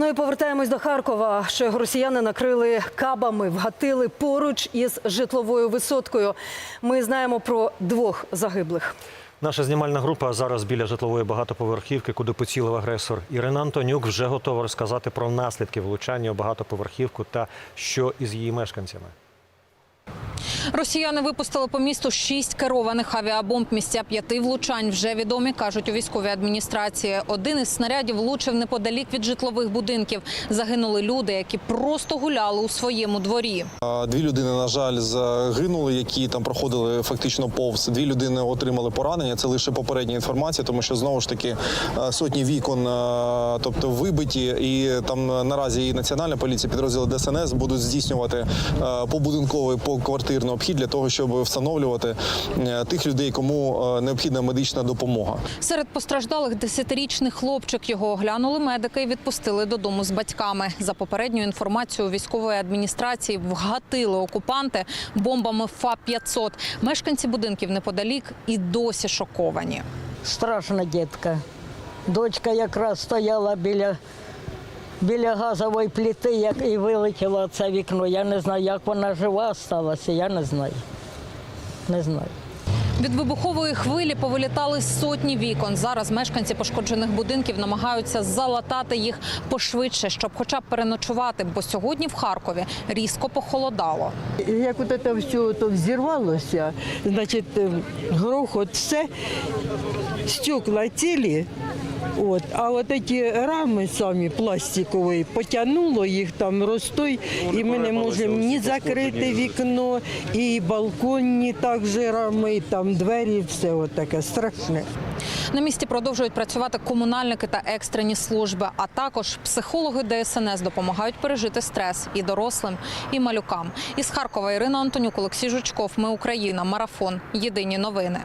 Ну і повертаємось до Харкова. Що росіяни накрили кабами, вгатили поруч із житловою висоткою. Ми знаємо про двох загиблих. Наша знімальна група зараз біля житлової багатоповерхівки, куди поцілив агресор. Ірина Антонюк вже готова розказати про наслідки влучання у багатоповерхівку та що із її мешканцями. Росіяни випустили по місту шість керованих авіабомб. Місця п'яти влучань вже відомі, кажуть у військовій адміністрації. Один із снарядів влучив неподалік від житлових будинків. Загинули люди, які просто гуляли у своєму дворі. Дві людини, на жаль, загинули, які там проходили фактично повз. Дві людини отримали поранення. Це лише попередня інформація, тому що знову ж таки е, сотні вікон, е, тобто вибиті, і там е, наразі і національна поліція, підрозділи ДСНС будуть здійснювати побудинковий поквартирний обхід для того, щоб встановлювати е, тих людей, кому е, необхідна медична допомога. Серед постраждалих десятирічний хлопчик. Його оглянули медики і відпустили додому з батьками. За попередньою інформацією військової адміністрації вгатили окупанти бомбами ФА-500. Мешканці будинків неподалік і досі шоковані. Страшна дітка. Дочка якраз стояла біля, біля газової плити як і вилетіла це вікно. Я не знаю, як вона жива сталася, я не знаю. Не знаю. Від вибухової хвилі повилітали сотні вікон. Зараз мешканці пошкоджених будинків намагаються залатати їх пошвидше, щоб хоча б переночувати, бо сьогодні в Харкові різко похолодало. Як от це все то взірвалося, значить, е, грохот, все, стекла цілі, от, а от ці рами самі пластикові, потягнуло їх там розстой, і ми не можемо ні закрити вікно, і балконні також рами, і там двері, все от таке страшне. На місці продовжують працювати комунальники та екстрені служби, а також психологи ДСНС допомагають пережити стрес і дорослим, і малюкам. Із Харкова Ірина Антонюк, Олексій Жучков. Ми Україна. Марафон. Єдині новини.